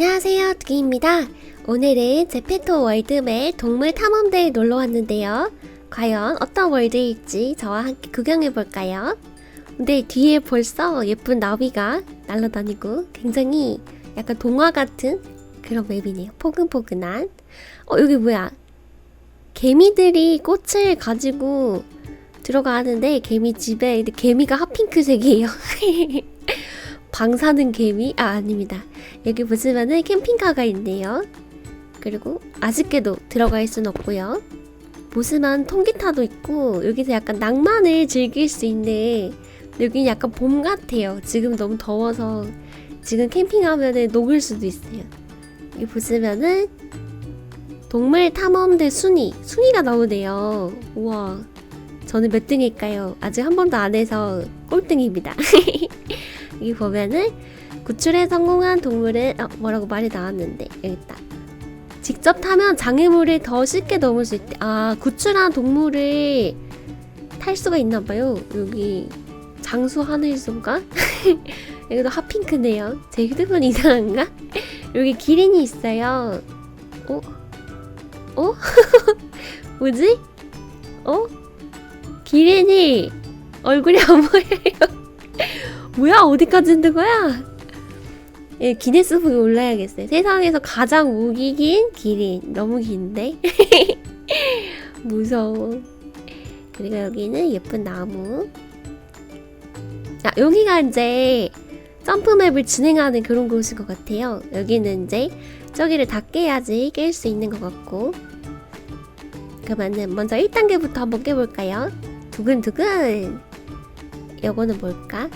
안녕하세요, 두기입니다. 오늘은 제페토 월드의 동물 탐험대에 놀러 왔는데요. 과연 어떤 월드일지 저와 함께 구경해 볼까요? 근데 뒤에 벌써 예쁜 나비가 날아다니고 굉장히 약간 동화 같은 그런 맵이네요. 포근포근한. 어, 여기 뭐야? 개미들이 꽃을 가지고 들어가는데 개미 집에 개미가 핫핑크색이에요. 방사능 개미? 아, 아닙니다. 여기 보시면은 캠핑카가 있네요. 그리고 아쉽게도 들어갈 순 없고요. 보시면 통기타도 있고 여기서 약간 낭만을 즐길 수 있는 여기 약간 봄 같아요. 지금 너무 더워서 지금 캠핑하면은 녹을 수도 있어요. 여기 보시면은 동물 탐험대 순위 순위가 나오네요. 우와. 저는 몇 등일까요? 아직 한 번도 안 해서 꼴등입니다. 여기 보면은 구출에 성공한 동물은 어, 뭐라고 말이 나왔는데 여기 있다. 직접 타면 장애물을 더 쉽게 넘을 수 있대. 아 구출한 동물을 탈 수가 있나 봐요. 여기 장수 하늘소인가? 여기도 핫핑크네요. 제 휴대폰 이상한가? 여기 기린이 있어요. 어? 어? 뭐지? 어? 기린이 얼굴이 안 보여요. 뭐야? 어디까지 있는 거야? 예, 기네스북에 올라야겠어요. 세상에서 가장 우기 긴 기린. 너무 긴데? 무서워. 그리고 여기는 예쁜 나무. 아, 여기가 이제 점프맵을 진행하는 그런 곳인 것 같아요. 여기는 이제 저기를 다 깨야지 깰 수 있는 것 같고. 그러면은 먼저 1단계부터 한번 깨볼까요? 두근두근! 요거는 뭘까?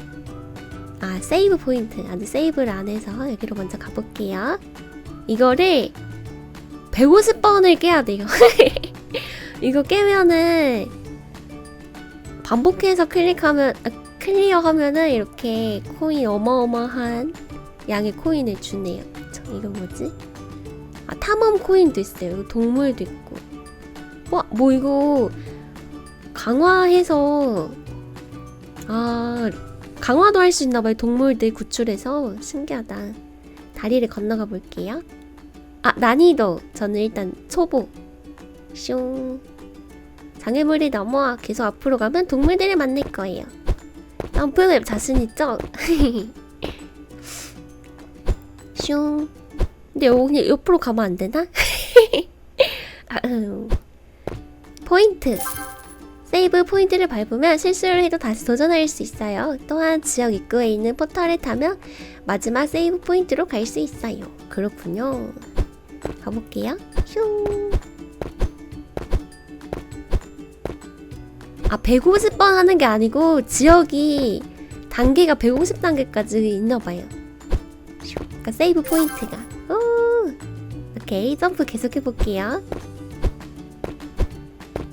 아, 세이브 포인트. 아직 세이브를 안 해서 여기로 먼저 가볼게요. 이거를 150번을 깨야 돼요. 이거 깨면은 반복해서 클릭하면, 아, 클리어하면은 이렇게 코인 어마어마한 양의 코인을 주네요. 저, 이거 뭐지? 아, 탐험 코인도 있어요. 동물도 있고. 와, 뭐 이거 강화해서 아 강화도 할 수 있나봐요. 동물들 구출해서 신기하다. 다리를 건너가 볼게요. 아 난이도 저는 일단 초보. 슝. 장애물이 넘어 계속 앞으로 가면 동물들을 만날 거예요. 점프맵 자신 있죠? 슝. 근데 여기 옆으로 가면 안 되나? 아, 음. 포인트. 세이브 포인트를 밟으면 실수를 해도 다시 도전할 수 있어요. 또한 지역 입구에 있는 포털을 타면 마지막 세이브 포인트로 갈 수 있어요. 그렇군요. 가볼게요. 슝. 아, 150번 하는 게 아니고 지역이 단계가 150단계까지 있나 봐요. 슝. 그러니까 세이브 포인트가. 오. 오케이. 점프 계속 해볼게요.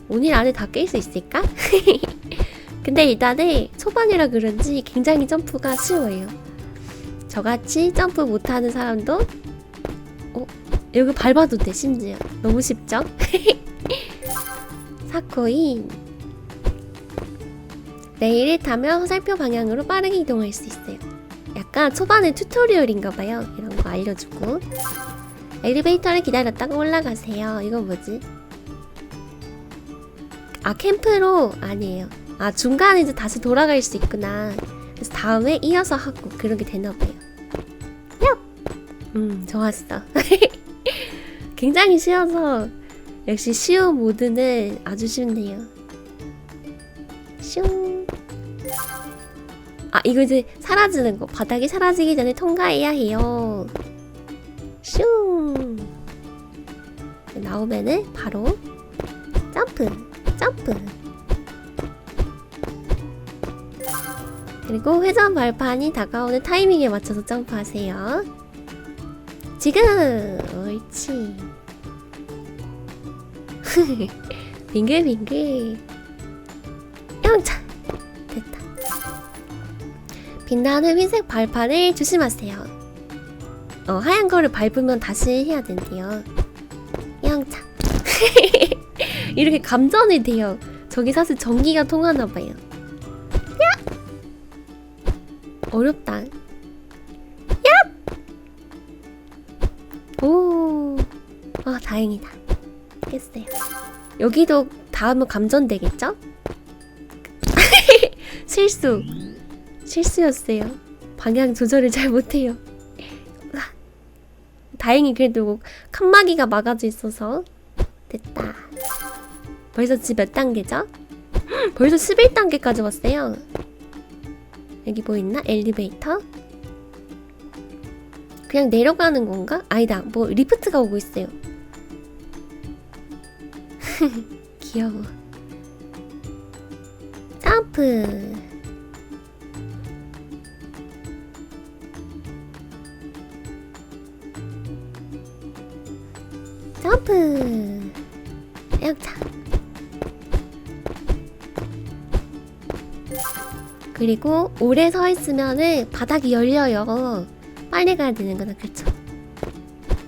오늘 안에 다 깰 수 있을까? 근데 일단은 초반이라 그런지 굉장히 점프가 쉬워요. 저같이 점프 못하는 사람도 어? 여기 밟아도 돼 심지어 너무 쉽죠? 사코인 레일을 타면 화살표 방향으로 빠르게 이동할 수 있어요. 약간 초반에 튜토리얼인가 봐요. 이런 거 알려주고 엘리베이터를 기다렸다가 올라가세요. 이건 뭐지? 아 캠프로 아니에요. 아 중간에 이제 다시 돌아갈 수 있구나. 그래서 다음에 이어서 하고 그런 게 되나 봐요. 얍! 음 좋았어. 굉장히 쉬워서 역시 쉬운 모드는 아주 쉽네요. 슝. 아 이거 이제 사라지는 거 바닥이 사라지기 전에 통과해야 해요. 슝. 나오면은 바로 점프. 점프. 그리고 회전 발판이 다가오는 타이밍에 맞춰서 점프하세요. 지금! 옳지. 빙글빙글. 영차! 됐다. 빛나는 흰색 발판을 조심하세요. 어, 하얀 거를 밟으면 다시 해야 된대요. 영차. 이렇게 감전이 돼요. 저기 사실 전기가 통하나 봐요. 야! 어렵다. 야! 다행이다. 깼어요. 여기도 다음은 감전되겠죠? 실수. 실수였어요. 방향 조절을 잘 못해요. 으아. 다행히 그래도 칸막이가 막아져 있어서 됐다. 벌써 집 몇 단계죠? 헉, 벌써 11단계까지 왔어요. 여기 뭐 있나? 엘리베이터? 그냥 내려가는 건가? 아니다. 뭐 리프트가 오고 있어요. 귀여워. 점프. 점프. 그리고 오래 서 있으면은 바닥이 열려요. 빨리 가야 되는 거다, 그렇죠?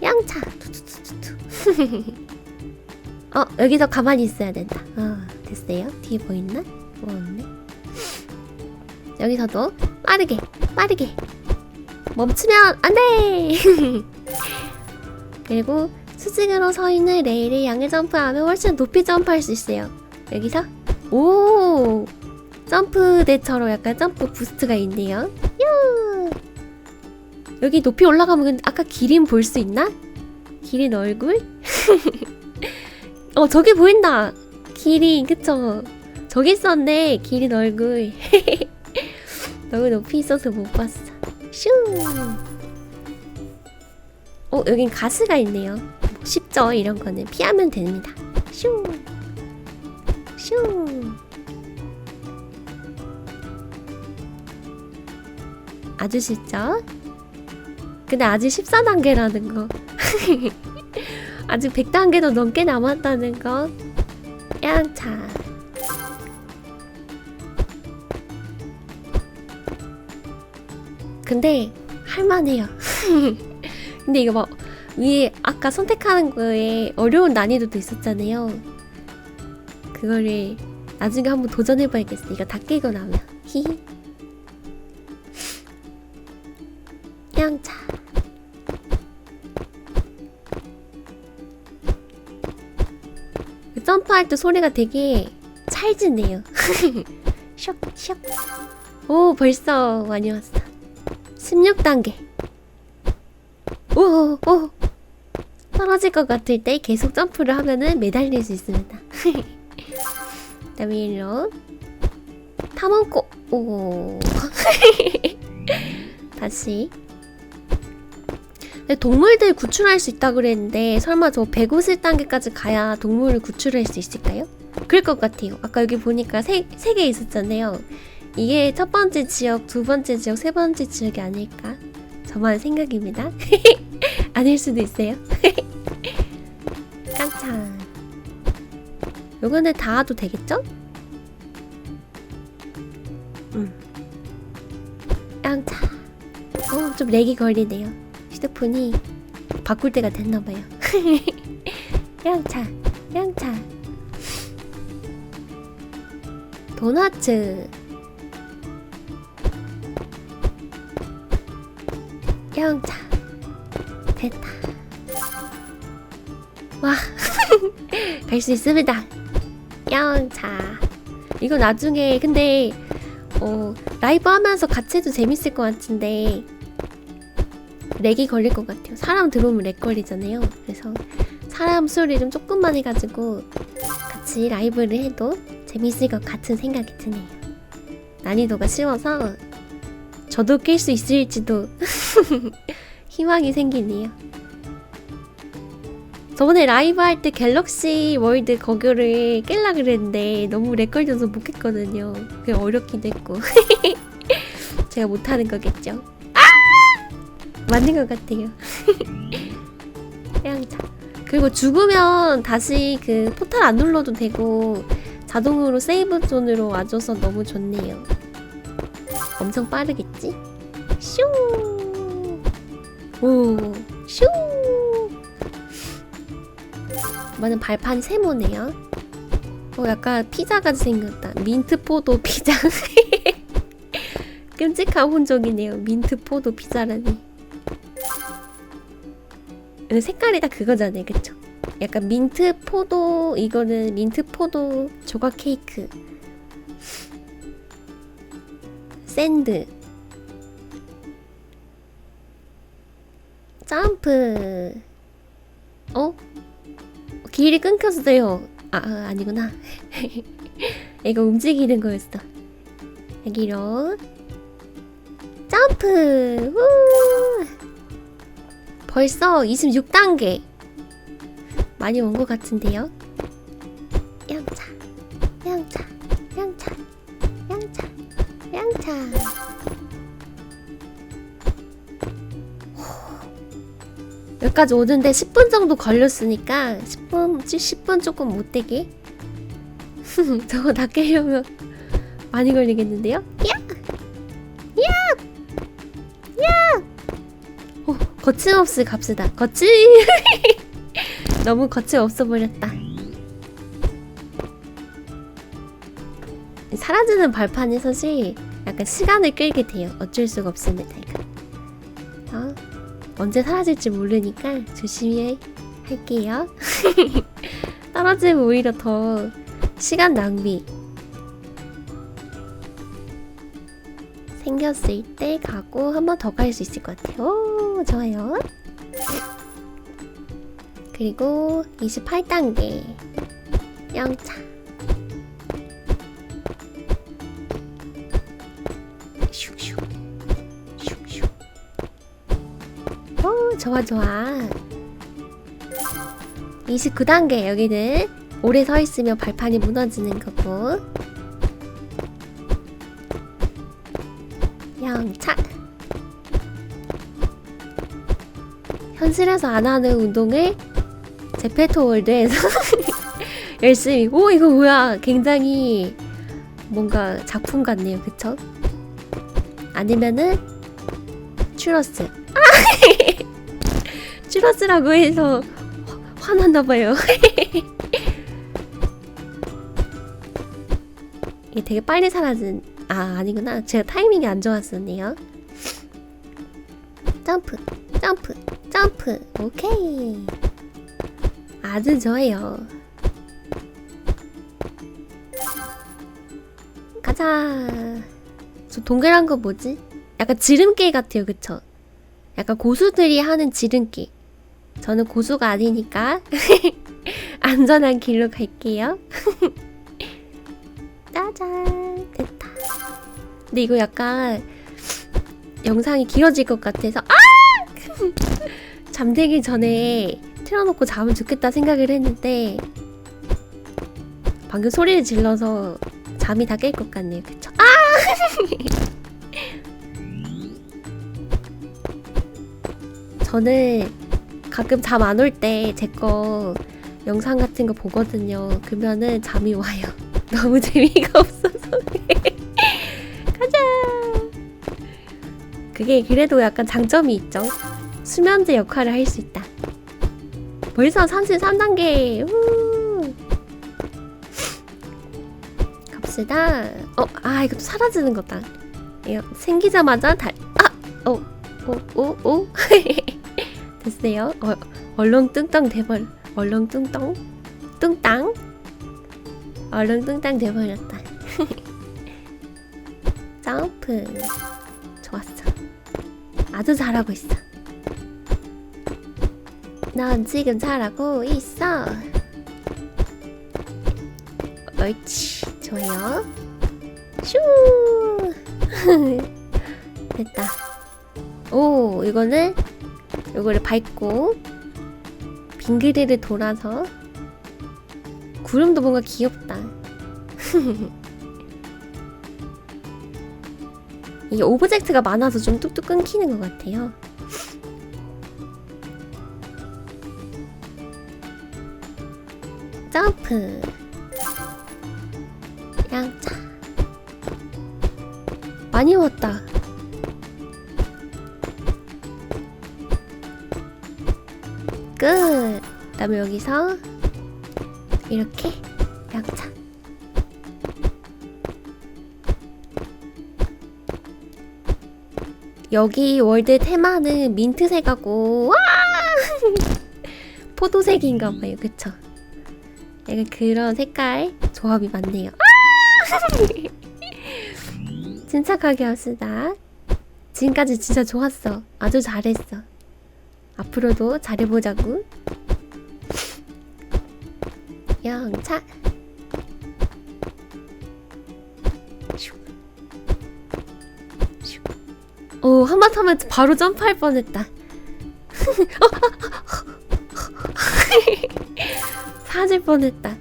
영차. 투투투투투. 어, 여기서 가만히 있어야 된다. 어, 됐어요. 뒤에 보이나? 뭐 없네. 여기서도 빠르게, 빠르게. 멈추면 안 돼! 그리고 수직으로 서 있는 레일을 향해 점프하면 훨씬 높이 점프할 수 있어요. 여기서, 오! 점프대처럼 약간 점프 부스트가 있네요. 유! 여기 높이 올라가면 아까 기린 볼 수 있나? 기린 얼굴? 어 저기 보인다. 기린 그쵸? 저기 있었네 기린 얼굴. 너무 높이 있어서 못 봤어. 슝 어, 여긴 가스가 있네요. 뭐 쉽죠 이런 거는 피하면 됩니다. 슝슝 아주 쉽죠 근데 아직 14단계라는 거 아직 100단계도 넘게 남았다는 거. 양차. 근데 할만해요. 근데 이거 막 위에 아까 선택하는 거에 어려운 난이도도 있었잖아요. 그거를 나중에 한번 도전해봐야겠어. 이거 다 깨고 나면. 히히. 할 때 소리가 되게 찰지네요. 슉, 슉. 오, 벌써 많이 왔어. 16단계. 오, 오. 떨어질 것 같을 때 계속 점프를 하면은 매달릴 수 있습니다. 그다음에 일로 탐험고 오. 다시. 동물들 구출할 수 있다 그랬는데 설마 저 150단계까지 가야 동물을 구출할 수 있을까요? 그럴 것 같아요. 아까 여기 보니까 세, 세 개 있었잖아요. 이게 첫 번째 지역, 두 번째 지역, 세 번째 지역이 아닐까? 저만 생각입니다. 아닐 수도 있어요. 깜짝. 요거는 다 와도 되겠죠? 음. 깜짝. 어, 좀 렉이 걸리네요. 휴대폰이 바꿀 때가 됐나봐요. 양차, 양차. 도너츠. 양차. 됐다. 와, 갈 수 있습니다. 양차. 이거 나중에 근데 어 라이브 하면서 같이 해도 재밌을 것 같은데 렉이 걸릴 것 같아요. 사람 들어오면 렉 걸리잖아요. 그래서 사람 소리 좀 조금만 해가지고 같이 라이브를 해도 재밌을 것 같은 생각이 드네요. 난이도가 쉬워서 저도 깰 수 있을지도 희망이 생기네요. 저번에 라이브 할 때 갤럭시 월드 거기를 깰라 그랬는데 너무 렉 걸려서 못 했거든요. 그게 어렵기도 했고. 제가 못하는 거겠죠. 맞는 것 같아요. 양차. 그리고 죽으면 다시 그 포탈 안 눌러도 되고 자동으로 세이브 존으로 와줘서 너무 좋네요. 엄청 빠르겠지? 슈! 오, 슈! 이번엔 발판 세모네요. 어, 약간 피자같이 생겼다. 민트 포도 피자. 끔찍한 혼종이네요. 민트 포도 피자라니. 근데 색깔이 다 그거잖아요, 그쵸? 약간 민트 포도 이거는 민트 포도 조각 케이크. 샌드. 점프. 어? 길이 끊겼어요. 아, 아 아니구나. 이거 움직이는 거였어. 여기로. 점프! 후! 벌써 26단계 많이 온 것 같은데요? 양차 양차 양차 양차 양차. 여기까지 오는데 10분 정도 걸렸으니까 10분 10분 조금 못되게? 저거 다 깨려면 많이 걸리겠는데요? 거침없이 갑시다. 거침! 너무 거침없어 버렸다. 사라지는 발판이 사실 약간 시간을 끌게 돼요. 어쩔 수가 없습니다, 이거. 어? 언제 사라질지 모르니까 조심히 할게요. 떨어지면 오히려 더 시간 낭비. 생겼을 때 가고 한 번 더 갈 수 있을 것 같아요. 오, 좋아요. 그리고 28단계 영차. 슉슉. 슉슉. 오, 좋아, 좋아. 29단계 여기는 오래 서 있으면 발판이 무너지는 거고. 영차. 현실에서 안 하는 운동을 제페토 월드에서 열심히. 오, 이거 뭐야. 굉장히 뭔가 작품 같네요. 그쵸? 아니면은 추러스. 아! 추러스라고 해서 화- 화났나봐요. 이게 되게 빨리 사라진 아 아니구나 제가 타이밍이 안 좋았었네요 점프 점프 점프. 오케이. 아주 좋아요. 가자. 저 동그란 거 뭐지? 약간 지름길 같아요 그쵸? 약간 고수들이 하는 지름길. 저는 고수가 아니니까 안전한 길로 갈게요. 짜잔. 됐다. 근데 이거 약간 영상이 길어질 것 같아서 아 잠들기 전에 틀어놓고 자면 좋겠다 생각을 했는데 방금 소리를 질러서 잠이 다 깰 것 같네요. 그쵸? 아! 저는 가끔 잠 안 올 때 제 거 영상 같은 거 보거든요. 그러면은 잠이 와요. 너무 재미가 없어서. 가자! 그게 그래도 약간 장점이 있죠 수면제 역할을 할 수 있다 벌써 33단계 우. 갑시다 어아또 사라지는 거다 이거 생기자마자 달 아! 어, 오, 오, 오. 됐어요. 어, 얼렁뚱땅 돼버려. 얼렁뚱땅? 뚱땅? 얼렁뚱땅 돼버렸다. 점프. 좋았어. 아주 잘하고 있어. 넌 지금 잘하고 있어. 옳지. 좋아요. 슈! 됐다. 오, 이거는 이거를 밟고 빙그레를 돌아서 구름도 뭔가 귀엽다. 이게 오브젝트가 많아서 좀 뚝뚝 끊기는 것 같아요. 점프. 양차. 많이 왔다. 끝. 그 다음에 여기서 이렇게 양차. 여기 월드 테마는 민트색하고 와! 포도색인가 봐요. 그쵸? 약간 그런 색깔 조합이 많네요. 아! 침착하게 합시다. 지금까지 진짜 좋았어. 아주 잘했어. 앞으로도 잘해보자고. 영차. 오, 한번 타면 바로 점프할 뻔했다. 사질 뻔했다.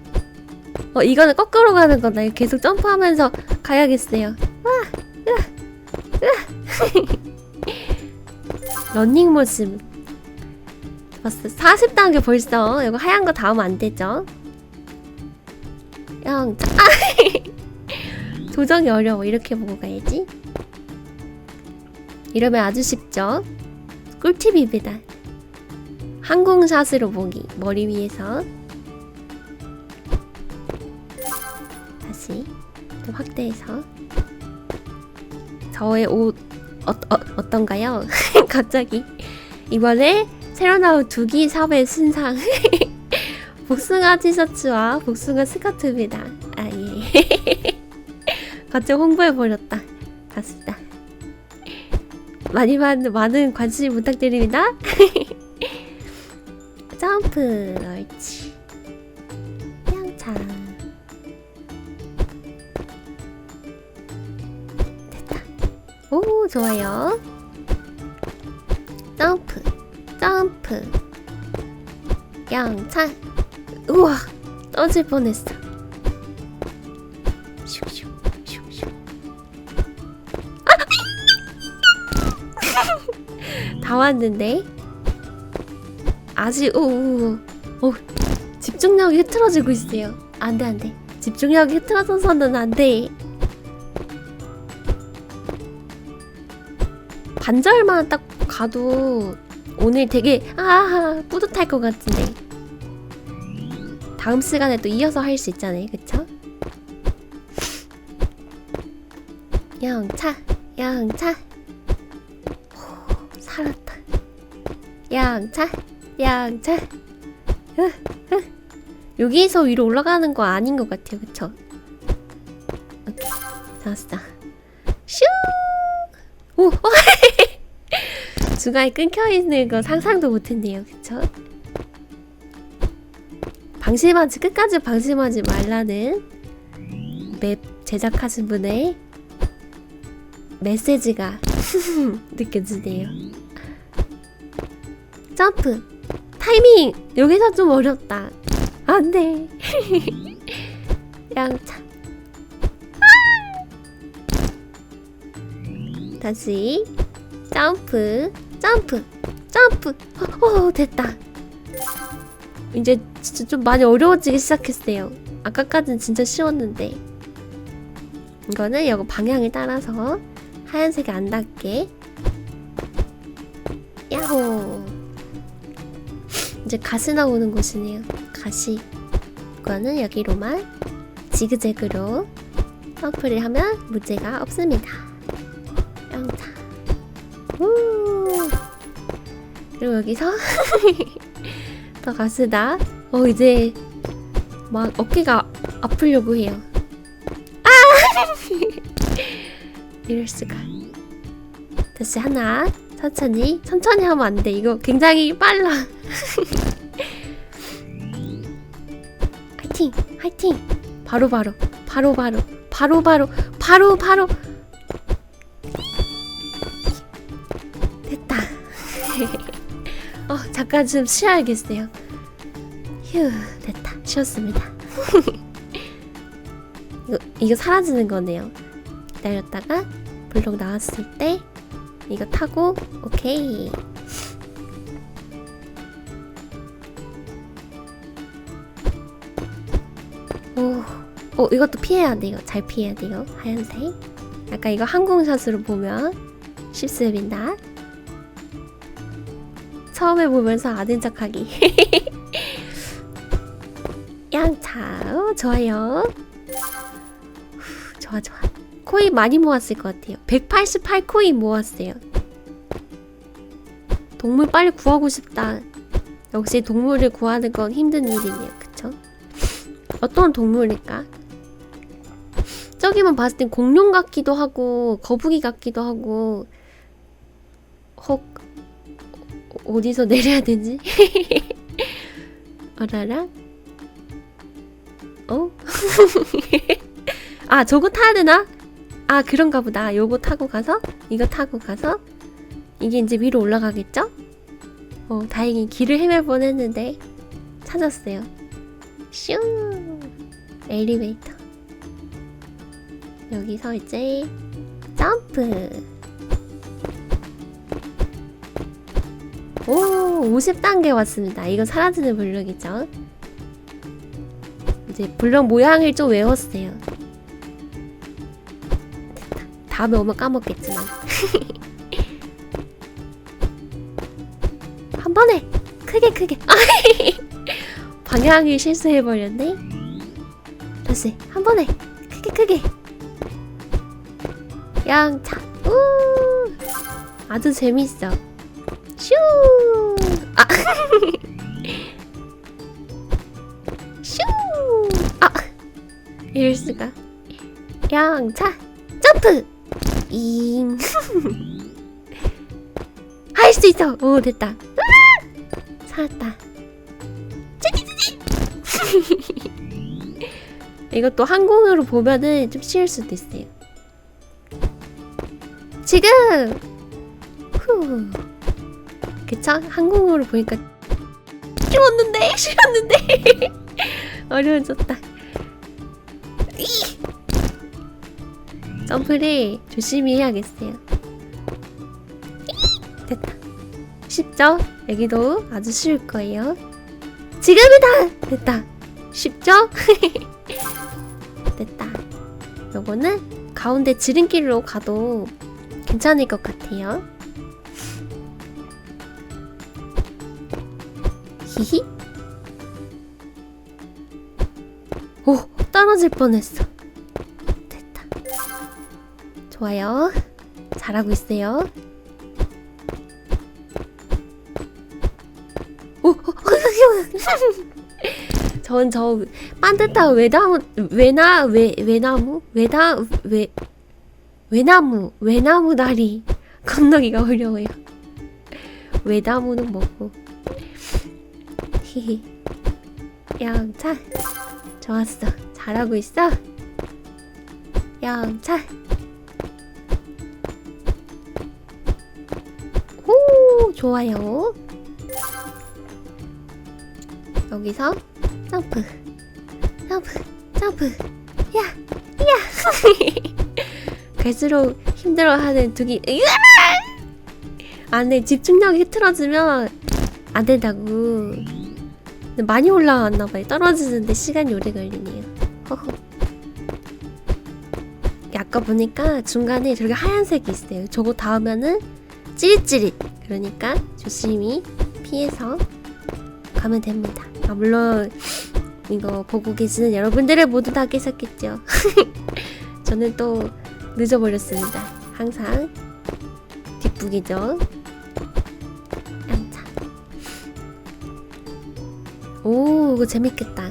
어, 이거는 거꾸로 가는 거다. 계속 점프하면서 가야겠어요. 와. 런닝 모습. 봤어. 40단계 벌써. 이거 하얀 거 닿으면 안 되죠? 영, 아! 조정이 어려워. 이렇게 보고 가야지. 이러면 아주 쉽죠? 꿀팁입니다. 항공샷으로 보기. 머리 위에서. 좀 확대해서. 저의 옷, 어, 어, 어 떤가요? 갑자기. 이번에 새로 나온 두기 샵의 신상. 복숭아 티셔츠와 복숭아 스커트입니다. 아, 예. 갑자기 홍보해버렸다. 맞습니다. 많이 많은, 많은 관심 부탁드립니다. 점프, 옳지. 오, 좋아요. 점프, 점프. 양차. 우와, 떨어질 뻔했어. 아! 다 왔는데? 아직, 오, 오, 집중력이 흐트러지고 있어요. 안 돼, 안 돼. 집중력이 흐트러져서는 안 돼. 반절만 딱 가도 오늘 되게, 아, 뿌듯할 것 같은데. 다음 시간에 또 이어서 할 수 있잖아요. 그쵸? 영차, 영차. 호, 살았다. 양차, 양차. 여기서 위로 올라가는 거 아닌 것 같아요. 그쵸? 오케이. 잡았어. 슈! 오! 어, 중간에 끊겨있는 거 상상도 못했네요. 그쵸? 방심하지 끝까지 방심하지 말라는 맵 제작하신 분의 메시지가 느껴지네요. 점프 타이밍 여기서 좀 어렵다. 안돼. 양차. 다시 점프 점프 점프. 어, 어 됐다. 이제 진짜 좀 많이 어려워지기 시작했어요. 아까까진 진짜 쉬웠는데. 이거는 이거 방향에 따라서 하얀색이 안 닿게. 야호. 이제 가시 나오는 곳이네요. 가시. 이거는 여기로만 지그재그로 점프를 하면 문제가 없습니다. 그리고 여기서 더 가수다. 어 이제 막 어깨가 아플려고 해요. 아! 이럴 수가. 다시 하나. 천천히. 천천히 하면 안 돼. 이거 굉장히 빨라. 화이팅! 화이팅! 바로바로. 바로바로. 바로바로. 바로바로. 어 잠깐 좀 쉬어야겠어요. 휴 됐다 쉬었습니다. 이거 이거 사라지는 거네요. 기다렸다가 블록 나왔을 때 이거 타고 오케이. 오, 오 이것도 피해야 돼요. 잘 피해야 돼요. 하얀색. 약간 이거 항공샷으로 보면 쉽습니다. 처음에 보면서 아는 척하기. 양차 어, 좋아요. 후, 좋아 좋아. 코인 많이 모았을 것 같아요. 188 코인 모았어요. 동물 빨리 구하고 싶다. 역시 동물을 구하는 건 힘든 일이네요. 그쵸? 어떤 동물일까? 저기만 봤을 땐 공룡 같기도 하고 거북이 같기도 하고 어- 어디서 내려야 되지? 어라라? 어? 아 저거 타야 되나? 아 그런가 보다. 요거 타고 가서 이거 타고 가서 이게 이제 위로 올라가겠죠? 어 다행히 길을 헤맬 뻔했는데 찾았어요. 슝 엘리베이터. 여기서 이제 점프. 오 50단계 왔습니다. 이거 사라지는 블럭이죠. 이제 블럭 모양을 좀 외웠어요. 됐다. 다음에 오면 까먹겠지만. 한 번에 크게 크게. 방향을 실수해버렸네. 다시 한 번에 크게 크게. 양차. 우. 아주 재밌어. 슈. 아. 슈. 아. 이럴 수가. 양차. 점프. 잉. 할 수 있어. 오 됐다. 으아! 살았다. 찌찌찌찌. 이것도 항공으로 보면은 좀 쉬울 수도 있어요. 지금. 후. 그쵸? 항공으로 보니까 쉬웠는데 쉬웠는데 어려워졌다. 이! 점프를 조심히 해야겠어요. 이! 됐다. 쉽죠? 여기도 아주 쉬울 거예요. 지금이다! 됐다. 쉽죠? 됐다. 요거는 가운데 지름길로 가도 괜찮을 것 같아요. 히히. 오, 떨어질 뻔했어. 됐다. 좋아요. 잘하고 있어요. 오, 전저 반듯한 외나무 외나 외 외나무 외나 외 외나무 외나무 다리 건너기가 어려워요. 외나무는 뭐고? 히히. 양차. 좋았어. 잘하고 있어. 양차. 오, 좋아요. 여기서 점프. 점프. 점프. 야. 야. 갈수록 힘들어하는 두기. 안에 집중력이 흐트러지면 안 된다고. 많이 올라왔나 봐요. 떨어지는데 시간이 오래 걸리네요. 허허. 아까 보니까 중간에 저렇게 하얀색이 있어요. 저거 닿으면은 찌릿찌릿. 그러니까 조심히 피해서 가면 됩니다. 아, 물론 이거 보고 계시는 여러분들을 모두 다 깨셨겠죠. 저는 또 늦어버렸습니다. 항상 뒷북이죠. 오, 이거 재밌겠다.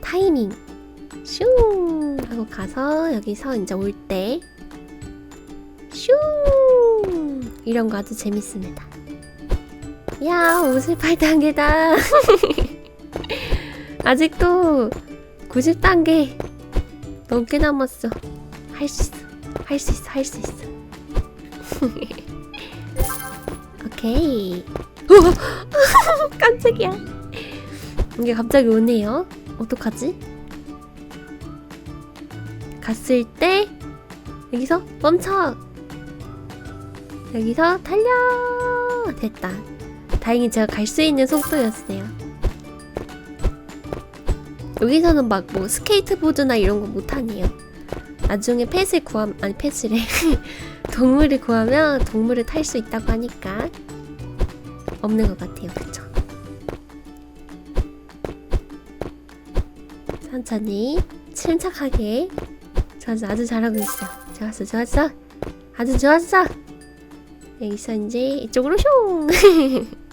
타이밍. 슝! 하고 가서 여기서 이제 올 때. 슝! 이런 거 아주 재밌습니다. 야, 58단계다. 아직도 90단계 넘게 남았어. 할 수 있어. 할 수 있어. 할 수 있어. 오케이. 오! 깜짝이야. 이게 갑자기 오네요. 어떡하지? 갔을 때 여기서 멈춰. 여기서 달려. 됐다. 다행히 제가 갈 수 있는 속도였어요. 여기서는 막 뭐 스케이트보드나 이런 거 못하네요. 나중에 펫을 구함 아니 펫이래 동물을 구하면 동물을 탈 수 있다고 하니까 없는 것 같아요. 그쵸? 천천히 침착하게. 좋았어 아주 잘하고 있어. 좋았어 좋았어. 아주 좋았어. 여기서 이제 이쪽으로 슝